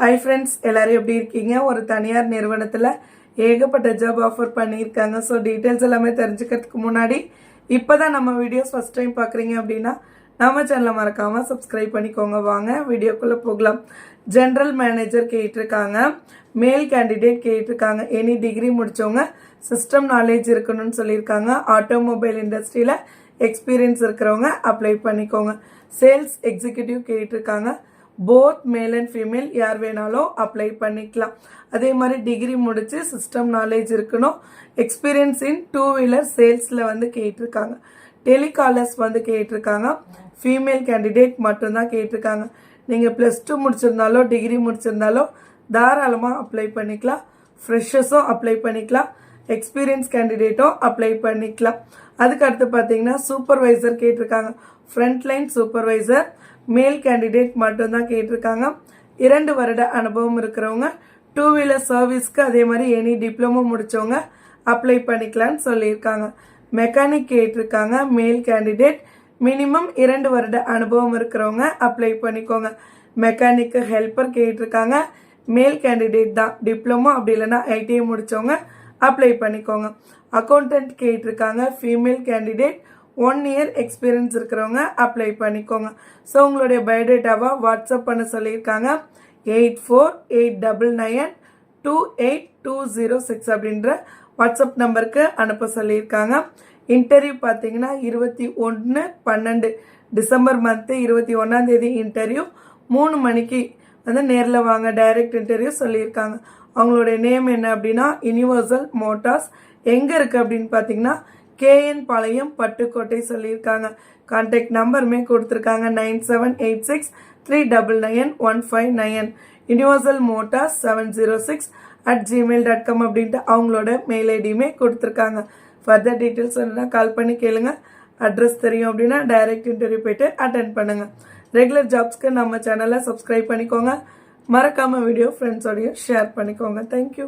Hi friends எல்லோரும் எப்படி இருக்கீங்க? ஒரு தனியார் நிறுவனத்தில் ஏகப்பட்ட ஜாப் ஆஃபர் பண்ணியிருக்காங்க. ஸோ டீட்டெயில்ஸ் எல்லாமே தெரிஞ்சுக்கிறதுக்கு முன்னாடி இப்போ தான் நம்ம வீடியோஸ் ஃபஸ்ட் டைம் பார்க்குறீங்க அப்படின்னா நம்ம சேனலை மறக்காமல் சப்ஸ்கிரைப் பண்ணிக்கோங்க. வாங்க வீடியோக்குள்ளே போகலாம். ஜென்ரல் மேனேஜர் கேட்டிருக்காங்க. மேல் கேண்டிடேட் கேட்டிருக்காங்க. எனி டிகிரி முடித்தவங்க சிஸ்டம் நாலேஜ் இருக்கணும்னு சொல்லியிருக்காங்க. ஆட்டோமொபைல் இண்டஸ்ட்ரியில் எக்ஸ்பீரியன்ஸ் இருக்கிறவங்க அப்ளை பண்ணிக்கோங்க. சேல்ஸ் எக்ஸிக்யூட்டிவ் கேட்டிருக்காங்க. போத் மேல் அண்ட் ஃபீமேல் யார் வேணாலும் அப்ளை பண்ணிக்கலாம். அதே மாதிரி டிகிரி முடித்து சிஸ்டம் நாலேஜ் இருக்கணும். எக்ஸ்பீரியன்ஸ் இன் டூ வீலர் சேல்ஸில் வந்து கேட்டிருக்காங்க. டெலிகாலர்ஸ் வந்து கேட்டிருக்காங்க. ஃபீமேல் கேண்டிடேட் மட்டும்தான் கேட்டிருக்காங்க. நீங்கள் ப்ளஸ் டூ முடிச்சிருந்தாலோ டிகிரி முடிச்சிருந்தாலோ தாராளமாக அப்ளை பண்ணிக்கலாம். ஃப்ரெஷர்ஸும் அப்ளை பண்ணிக்கலாம். எக்ஸ்பீரியன்ஸ் கேண்டிடேட்டும் அப்ளை பண்ணிக்கலாம். அதுக்கு அடுத்து பார்த்தீங்கன்னா சூப்பர்வைசர் கேட்டிருக்காங்க. ஃப்ரண்ட்லைன் சூப்பர்வைசர் மேல் கேண்டிடேட் மட்டும்தான் கேட்டிருக்காங்க. இரண்டு வருட அனுபவம் இருக்கிறவங்க டூ வீலர் சர்வீஸ்க்கு அதே மாதிரி எனி டிப்ளமோ முடித்தவங்க அப்ளை பண்ணிக்கலாம்னு சொல்லியிருக்காங்க. மெக்கானிக் கேட்டிருக்காங்க மேல் கேண்டிடேட் மினிமம் இரண்டு வருட அனுபவம் இருக்கிறவங்க அப்ளை பண்ணிக்கோங்க. மெக்கானிக்கு ஹெல்ப்பர் கேட்டிருக்காங்க. மேல் கேண்டிடேட் தான் டிப்ளமோ அப்படி இல்லைன்னா ஐடிஐ முடித்தவங்க அப்ளை பண்ணிக்கோங்க. அக்கௌண்டன்ட் கேட்டிருக்காங்க female candidate one year experience இருக்கிறவங்க அப்ளை பண்ணிக்கோங்க. ஸோ உங்களுடைய பயோடேட்டாவை வாட்ஸ்அப் பண்ண சொல்லியிருக்காங்க. Eight four eight double nine two eight two zero six அப்படின்ற வாட்ஸ்அப் நம்பருக்கு அனுப்ப சொல்லியிருக்காங்க. இன்டர்வியூ பார்த்தீங்கன்னா இருபத்தி ஒன்று பன்னெண்டு டிசம்பர் மந்த்து இருபத்தி ஒன்றாந்தேதி இன்டர்வியூ மூணு மணிக்கு வந்து நேரில் வாங்க டைரக்ட் இன்டர்வியூ சொல்லியிருக்காங்க. அவங்களுடைய நேம் என்ன அப்படின்னா யூனிவர்சல் மோட்டார்ஸ் எங்கே இருக்குது அப்படின்னு பார்த்தீங்கன்னா கேஎன் பாளையம் பட்டுக்கோட்டை சொல்லியிருக்காங்க. கான்டாக்ட் நம்பருமே கொடுத்துருக்காங்க nine seven eight six three double nine one five nine universal motors seven zero six at Gmail dot com அப்படின்ட்டு அவங்களோட மெயில் ஐடியுமே கொடுத்துருக்காங்க. ஃபர்தர் டீட்டெயில்ஸ் வேணுன்னா கால் பண்ணி கேளுங்க. அட்ரஸ் தெரியும் அப்படின்னா டைரக்ட் இன்டர்வியூ போயிட்டு அட்டன் பண்ணுங்கள் ரெகுலர் ஜாப்ஸ்க்கு நம்ம சேனலை சப்ஸ்கிரைப் பண்ணிக்கோங்க. மறக்காமல் வீடியோ ஃப்ரெண்ட்ஸோடையும் ஷேர் பண்ணிக்கோங்க. Thank you